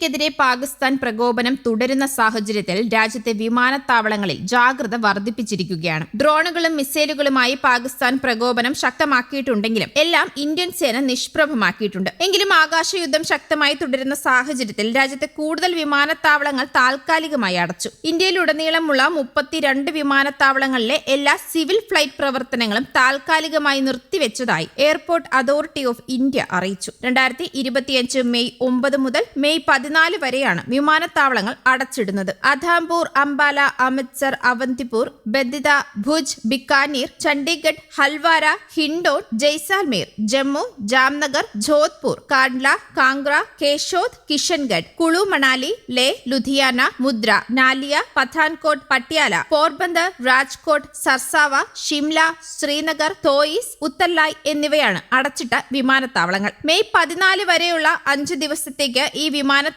ഇന്ത്യക്കെതിരെ പാകിസ്ഥാൻ പ്രകോപനം തുടരുന്ന സാഹചര്യത്തിൽ രാജ്യത്തെ വിമാനത്താവളങ്ങളിൽ ജാഗ്രത വർദ്ധിപ്പിച്ചിരിക്കുകയാണ്. ഡ്രോണുകളും മിസൈലുകളുമായി പാകിസ്ഥാൻ പ്രകോപനം ശക്തമാക്കിയിട്ടുണ്ടെങ്കിലും എല്ലാം ഇന്ത്യൻ സേന നിഷ്പ്രഭമാക്കിയിട്ടുണ്ട്. എങ്കിലും ആകാശയുദ്ധം ശക്തമായി തുടരുന്ന സാഹചര്യത്തിൽ രാജ്യത്തെ കൂടുതൽ വിമാനത്താവളങ്ങൾ താൽക്കാലികമായി അടച്ചു. ഇന്ത്യയിലുടനീളമുള്ള മുപ്പത്തിരണ്ട് വിമാനത്താവളങ്ങളിലെ എല്ലാ സിവിൽ ഫ്ലൈറ്റ് പ്രവർത്തനങ്ങളും താൽക്കാലികമായി നിർത്തിവെച്ചതായി എയർപോർട്ട് അതോറിറ്റി ഓഫ് ഇന്ത്യ അറിയിച്ചു. രണ്ടായിരത്തി മെയ് ഒമ്പത് മുതൽ മെയ് പതിനാല് വരെയാണ് വിമാനത്താവളങ്ങൾ അടച്ചിടുന്നത്. അധാംപൂർ അംബാല അമൃത്സർ അവന്തിപൂർ ബദിത ഭുജ് ബിക്കാനീർ ചണ്ഡീഗഡ് ഹൽവാര ഹിൻഡോൺ ജയ്സാൽമീർ ജമ്മു ജാംനഗർ ജോധ്പൂർ കാൺല കാംഗ്ര കേശോദ് കിഷൻഗഡ് കുളു മണാലി ലേ ലുധിയാന മുദ്ര നാലിയ പത്താൻകോട്ട് പട്യാല പോർബന്ദർ രാജ്കോട്ട് സർസാവ ഷിംല ശ്രീനഗർ തോയിസ് ഉത്തല്ലായ് എന്നിവയാണ് അടച്ചിട്ട വിമാനത്താവളങ്ങൾ. മെയ് പതിനാല് വരെയുള്ള അഞ്ച് ദിവസത്തേക്ക് ഈ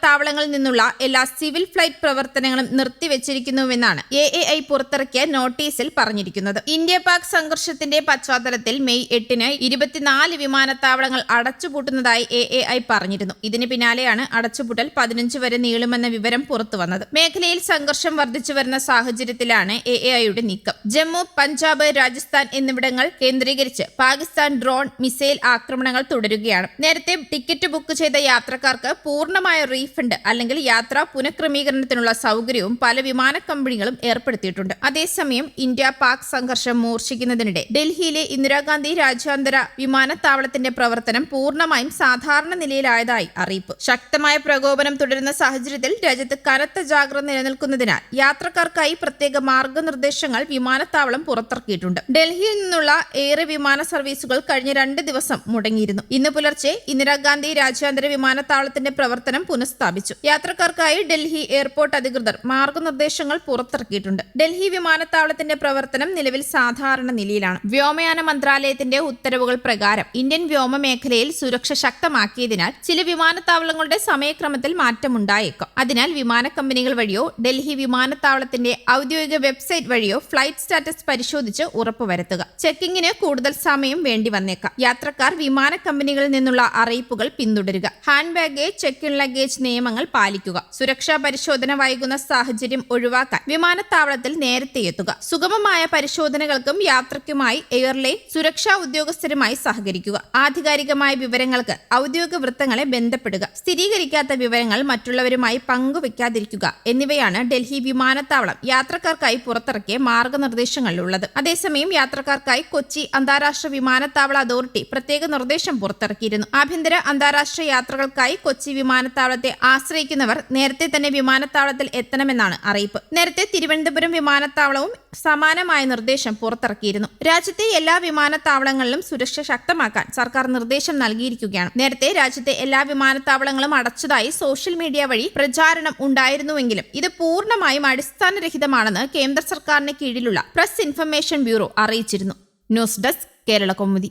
വിമാനത്താവളങ്ങളിൽ നിന്നുള്ള എല്ലാ സിവിൽ ഫ്ലൈറ്റ് പ്രവർത്തനങ്ങളും നിർത്തിവെച്ചിരിക്കുന്നുവെന്നാണ് എ എ ഐ പുറത്തിറക്കിയ നോട്ടീസിൽ പറഞ്ഞിരിക്കുന്നത്. ഇന്ത്യ പാക് സംഘർഷത്തിന്റെ പശ്ചാത്തലത്തിൽ മെയ് എട്ടിന് ഇരുപത്തിനാല് വിമാനത്താവളങ്ങൾ അടച്ചുപൂട്ടുന്നതായി എ എ ഐ പറഞ്ഞിരുന്നു. ഇതിന് പിന്നാലെയാണ് അടച്ചുപൂട്ടൽ പതിനഞ്ച് വരെ നീളുമെന്ന വിവരം പുറത്തു വന്നത്. മേഖലയിൽ സംഘർഷം വർദ്ധിച്ചു വരുന്ന സാഹചര്യത്തിലാണ് എ എ ഐയുടെ നീക്കം. ജമ്മു പഞ്ചാബ് രാജസ്ഥാൻ എന്നിവിടങ്ങൾ കേന്ദ്രീകരിച്ച് പാകിസ്ഥാൻ ഡ്രോൺ മിസൈൽ ആക്രമണങ്ങൾ തുടരുകയാണ്. നേരത്തെ ടിക്കറ്റ് ബുക്ക് ചെയ്ത യാത്രക്കാർക്ക് പൂർണമായ റീഫണ്ട് അല്ലെങ്കിൽ യാത്രാ പുനഃക്രമീകരണത്തിനുള്ള സൗകര്യവും പല വിമാന കമ്പനികളും ഏർപ്പെടുത്തിയിട്ടുണ്ട്. അതേസമയം ഇന്ത്യ പാക് സംഘർഷം മൂർച്ഛിക്കുന്നതിനിടെ ഡൽഹിയിലെ ഇന്ദിരാഗാന്ധി രാജ്യാന്തര വിമാനത്താവളത്തിന്റെ പ്രവർത്തനം പൂർണമായും സാധാരണ നിലയിലായതായി അറിയിപ്പ്. ശക്തമായ പ്രകോപനം തുടരുന്ന സാഹചര്യത്തിൽ രാജ്യത്ത് കനത്ത ജാഗ്രത നിലനിൽക്കുന്നതിനാൽ യാത്രക്കാർക്കായി പ്രത്യേക മാർഗനിർദ്ദേശങ്ങൾ വിമാനത്താവളം പുറത്തിറക്കിയിട്ടുണ്ട്. ഡൽഹിയിൽ നിന്നുള്ള ഏറെ വിമാന സർവീസുകൾ കഴിഞ്ഞ രണ്ട് ദിവസം മുടങ്ങിയിരുന്നു. ഇന്ന് പുലർച്ചെ ഇന്ദിരാഗാന്ധി രാജ്യാന്തര വിമാനത്താവളത്തിന്റെ പ്രവർത്തനം പുനഃസ്ഥാപിച്ചു. യാത്രക്കാർക്കായി ഡൽഹി എയർപോർട്ട് അധികൃതർ മാർഗനിർദ്ദേശങ്ങൾ പുറത്തിറക്കിയിട്ടുണ്ട്. ഡൽഹി വിമാനത്താവളത്തിന്റെ പ്രവർത്തനം നിലവിൽ സാധാരണ നിലയിലാണ്. വ്യോമയാന മന്ത്രാലയത്തിന്റെ ഉത്തരവുകൾ പ്രകാരം ഇന്ത്യൻ വ്യോമ മേഖലയിൽ സുരക്ഷ ശക്തമാക്കിയതിനാൽ ചില വിമാനത്താവളങ്ങളുടെ സമയക്രമത്തിൽ മാറ്റമുണ്ടായേക്കാം. അതിനാൽ വിമാന കമ്പനികൾ വഴിയോ ഡൽഹി വിമാനത്താവളത്തിന്റെ ഔദ്യോഗിക വെബ്സൈറ്റ് വഴിയോ ഫ്ലൈറ്റ് സ്റ്റാറ്റസ് പരിശോധിച്ച് ഉറപ്പുവരുത്തുക. ചെക്കിങ്ങിന് കൂടുതൽ സമയം വേണ്ടി വന്നേക്കാം. യാത്രക്കാർ വിമാന കമ്പനികളിൽ നിന്നുള്ള അറിയിപ്പുകൾ പിന്തുടരുക. Hand baggage check in luggage നിയമങ്ങൾ പാലിക്കുക. സുരക്ഷാ പരിശോധന വൈകുന്ന സാഹചര്യം ഒഴിവാക്കാൻ വിമാനത്താവളത്തിൽ നേരത്തെ എത്തുക. സുഗമമായ പരിശോധനകൾക്കും യാത്രയ്ക്കുമായി എയർലൈൻ സുരക്ഷാ ഉദ്യോഗസ്ഥരുമായി സഹകരിക്കുക. ആധികാരികമായ വിവരങ്ങൾക്ക് ഔദ്യോഗിക വൃത്തങ്ങളെ ബന്ധപ്പെടുക. സ്ഥിരീകരിക്കാത്ത വിവരങ്ങൾ മറ്റുള്ളവരുമായി പങ്കുവെക്കാതിരിക്കുക എന്നിവയാണ് ഡൽഹി വിമാനത്താവളം യാത്രക്കാർക്കായി പുറത്തിറക്കിയ മാർഗനിർദ്ദേശങ്ങളിലുള്ളത്. അതേസമയം യാത്രക്കാർക്കായി കൊച്ചി അന്താരാഷ്ട്ര വിമാനത്താവള അതോറിറ്റി പ്രത്യേക നിർദ്ദേശം പുറത്തിറക്കിയിരുന്നു. ആഭ്യന്തര അന്താരാഷ്ട്ര യാത്രകൾക്കായി കൊച്ചി വിമാനത്താവളത്തെ ആശ്രയിക്കുന്നവർ നേരത്തെ തന്നെ വിമാനത്താവളത്തിൽ എത്തണമെന്നാണ് അറിയിപ്പ്. നേരത്തെ തിരുവനന്തപുരം വിമാനത്താവളവും സമാനമായ നിർദ്ദേശം പുറത്തിറക്കിയിരുന്നു. രാജ്യത്തെ എല്ലാ വിമാനത്താവളങ്ങളിലും സുരക്ഷ ശക്തമാക്കാൻ സർക്കാർ നിർദ്ദേശം നൽകിയിരിക്കുകയാണ്. നേരത്തെ രാജ്യത്തെ എല്ലാ വിമാനത്താവളങ്ങളും അടച്ചതായി സോഷ്യൽ മീഡിയ വഴി പ്രചാരണം ഉണ്ടായിരുന്നുവെങ്കിലും ഇത് പൂർണമായും അടിസ്ഥാനരഹിതമാണെന്ന് കേന്ദ്ര സർക്കാരിന് കീഴിലുള്ള പ്രസ് ഇൻഫർമേഷൻ ബ്യൂറോ അറിയിച്ചിരുന്നു. News desk Kerala Kaumudi.